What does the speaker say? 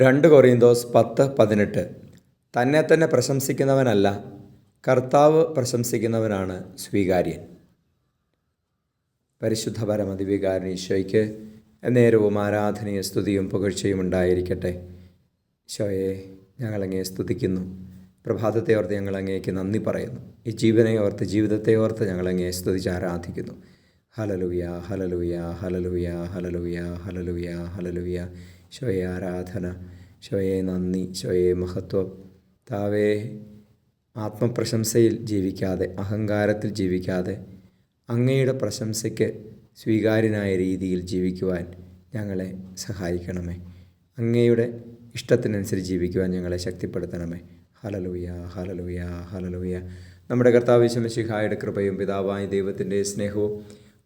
രണ്ട് കൊറിയന്തോസ് പത്ത് പതിനെട്ട്. തന്നെ തന്നെ പ്രശംസിക്കുന്നവനല്ല കർത്താവ് പ്രശംസിക്കുന്നവനാണ് സ്വീകാര്യൻ. പരിശുദ്ധ പരമധിവികാരൻ ഈശോയ്ക്ക് നേരവും ആരാധനയും സ്തുതിയും പുകഴ്ചയും ഉണ്ടായിരിക്കട്ടെ. ഈശോയെ ഞങ്ങളങ്ങേ സ്തുതിക്കുന്നു. പ്രഭാതത്തെ ഓർത്ത് ഞങ്ങളങ്ങേക്ക് നന്ദി പറയുന്നു. ഈ ജീവനെ ഓർത്ത് ജീവിതത്തെ ഓർത്ത് ഞങ്ങളങ്ങേ സ്തുതിച്ച് ആരാധിക്കുന്നു. ഹലലുയ ഹലലുയ ഹലലുയ ഹലലുയ ഹലലുയ ഹലലുയ. ശോയെ ആരാധന ശോയെ നന്ദി ശോയെ മഹത്വം. താവേ ആത്മപ്രശംസയിൽ ജീവിക്കാതെ അഹങ്കാരത്തിൽ ജീവിക്കാതെ അങ്ങയുടെ പ്രശംസയ്ക്ക് സ്വീകാര്യനായ രീതിയിൽ ജീവിക്കുവാൻ ഞങ്ങളെ സഹായിക്കണമേ. അങ്ങയുടെ ഇഷ്ടത്തിനനുസരിച്ച് ജീവിക്കുവാൻ ഞങ്ങളെ ശക്തിപ്പെടുത്തണമേ. ഹലലുയ ഹലലുയ ഹലലുയ. നമ്മുടെ കർത്താവ് ശമശിഹായുടെ കൃപയും പിതാവായ ദൈവത്തിന്റെ സ്നേഹവും